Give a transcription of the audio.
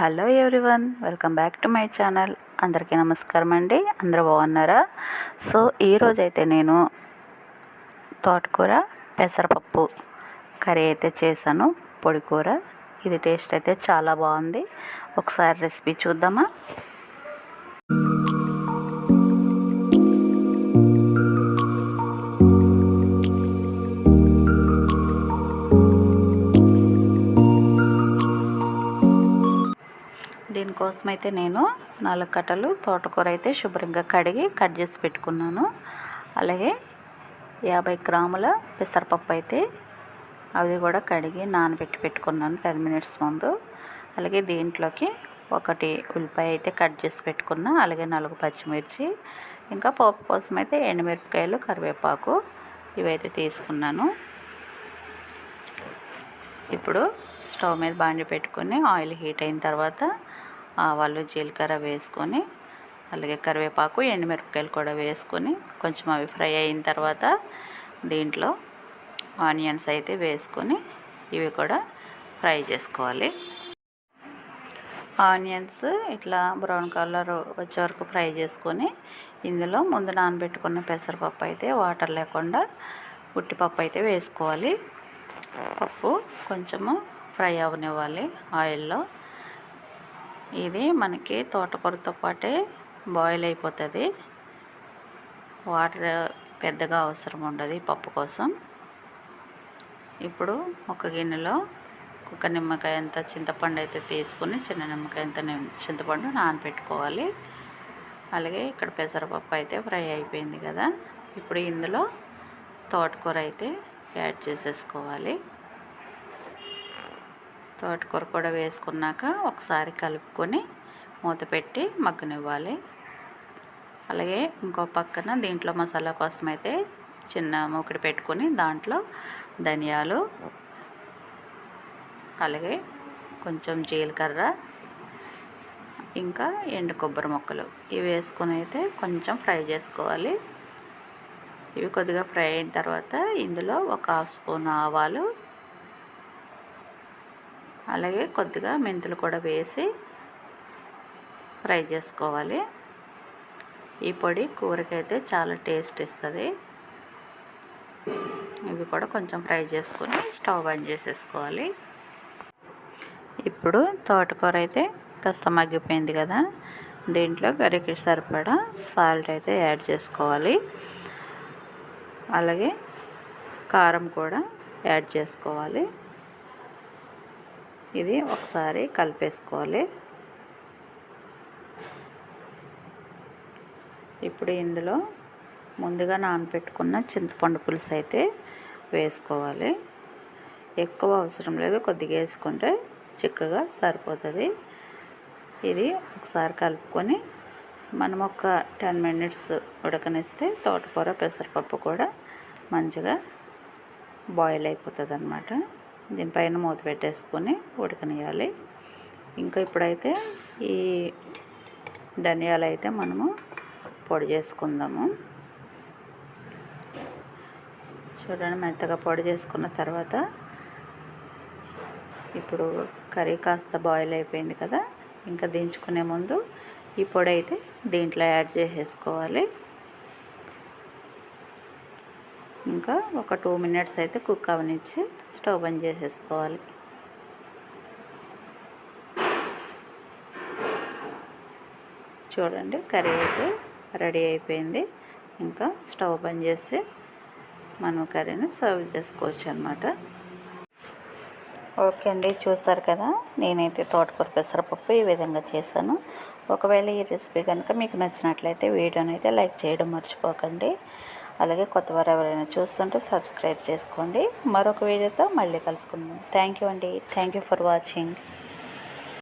Hello everyone welcome back to my channel. అందరికీ నమస్కారం అండి. అందరూ బాగున్నారా? సో ఈరోజు అయితే నేను తోటకూర పెసరపప్పు కర్రీ అయితే చేశాను పొడి కూర ఇది టేస్ట్ అయితే చాలా బాగుంది. ఒకసారి రెసిపీ చూద్దామా? కోసం అయితే నేను నాలుగు కట్టలు తోటకూర అయితే శుభ్రంగా కడిగి కట్ చేసి పెట్టుకున్నాను. అలాగే యాభై గ్రాముల పెసరపప్పు అయితే అవి కూడా కడిగి నానబెట్టి పెట్టుకున్నాను టెన్ మినిట్స్ ముందు. అలాగే దీంట్లోకి ఒకటి ఉల్లిపాయ అయితే కట్ చేసి పెట్టుకున్నా అలాగే నాలుగు పచ్చిమిర్చి ఇంకా పోపు కోసం అయితే ఎండుమిరపకాయలు కరివేపాకు ఇవైతే తీసుకున్నాను. ఇప్పుడు స్టవ్ మీద బాండి పెట్టుకుని ఆయిల్ హీట్ అయిన తర్వాత ఆవాలు జీలకర్ర వేసుకొని అలాగే కరివేపాకు ఎండుమిరపకాయలు కూడా వేసుకొని కొంచెం అవి ఫ్రై అయిన తర్వాత దీంట్లో ఆనియన్స్ అయితే వేసుకొని ఇవి కూడా ఫ్రై చేసుకోవాలి. ఆనియన్స్ ఇట్లా బ్రౌన్ కలర్ వచ్చే వరకు ఫ్రై చేసుకొని ఇందులో ముందు నానబెట్టుకున్న పెసరపప్పు అయితే వాటర్ లేకుండా ఉట్టిపప్పు అయితే వేసుకోవాలి. పప్పు కొంచెము ఫ్రై అవనివ్వాలి ఆయిల్లో. ఇది మనకి తోటకూరతో పాటే బాయిల్ అయిపోతుంది. వాటర్ పెద్దగా అవసరం ఉండదు పప్పు కోసం. ఇప్పుడు ఒక గిన్నెలో ఒక నిమ్మకాయ అంత చింతపండు అయితే తీసుకుని చిన్న నిమ్మకాయ అంత చింతపండు నానబెట్టుకోవాలి అలాగే ఇక్కడ పెసరపప్పు అయితే ఫ్రై అయిపోయింది కదా. ఇప్పుడు ఇందులో తోటకూర అయితే యాడ్ చేసేసుకోవాలి. తోటకూర కూడా వేసుకున్నాక ఒకసారి కలుపుకొని మూత పెట్టి మగ్గనివ్వాలి. అలాగే ఇంకో పక్కన దీంట్లో మసాలా కోసం అయితే చిన్న మూకిడి పెట్టుకొని దాంట్లో ధనియాలు అలాగే కొంచెం జీలకర్ర ఇంకా ఎండు కొబ్బరి ముక్కలు. ఇవి వేసుకొని అయితే కొంచెం ఫ్రై చేసుకోవాలి. ఇవి కొద్దిగా ఫ్రై అయిన తర్వాత ఇందులో ఒక హాఫ్ స్పూన్ ఆవాలు అలాగే కొద్దిగా మెంతులు కూడా వేసి ఫ్రై చేసుకోవాలి. ఈ పొడి కూరకైతే చాలా టేస్ట్ ఇస్తుంది. ఇవి కూడా కొంచెం ఫ్రై చేసుకొని స్టవ్ ఆన్ చేసేసుకోవాలి. ఇప్పుడు తోటకూర అయితే కాస్త మగ్గిపోయింది కదా దీంట్లో కర్రీకి సరిపడా సాల్ట్ అయితే యాడ్ చేసుకోవాలి. అలాగే కారం కూడా యాడ్ చేసుకోవాలి. ఇది ఒకసారి కలిపేసుకోవాలి. ఇప్పుడు ఇందులో ముందుగా నానబెట్టుకున్న చింతపండు పులుసు అయితే వేసుకోవాలి. ఎక్కువ అవసరం లేదు కొద్దిగా వేసుకుంటే చిక్కగా సరిపోతుంది. ఇది ఒకసారి కలుపుకొని మనం ఒక టెన్ మినిట్స్ ఉడకనిస్తే తోటకూర పెసరపప్పు కూడా మంచిగా బాయిల్ అయిపోతుంది అన్నమాట దీనిపైన మూత పెట్టేసుకొని ఉడకనియాలి ఇంకా ఇప్పుడైతే ఈ ధనియాలు అయితే మనము పొడి చేసుకుందాము. చూడండి మెత్తగా పొడి చేసుకున్న తర్వాత ఇప్పుడు కర్రీ కాస్త బాయిల్ అయిపోయింది కదా ఇంకా దించుకునే ముందు ఈ పొడి అయితే దీంట్లో యాడ్ చేసేసుకోవాలి. ఇంకా ఒక టూ మినిట్స్ అయితే కుక్ అవనిచ్చి స్టవ్ బంద్ చేసేసుకోవాలి. చూడండి కర్రీ అయితే రెడీ అయిపోయింది. ఇంకా స్టవ్ బంద్ చేసి మనం కర్రీని సర్వ్ చేసుకోవచ్చు అనమాట ఓకే అండి చూసారు కదా? నేనైతే తోటకూర పెసరపప్పు ఈ విధంగా చేశాను. ఒకవేళ ఈ రెసిపీ కనుక మీకు నచ్చినట్లయితే వీడియోని అయితే లైక్ చేయడం మర్చిపోకండి. అలాగే కొత్త వారు ఎవరైనా చూస్తుంటే సబ్స్క్రైబ్ చేసుకోండి. మరొక వీడియోతో మళ్ళీ కలుసుకుందాం. థ్యాంక్ యూ అండి. Thank you for watching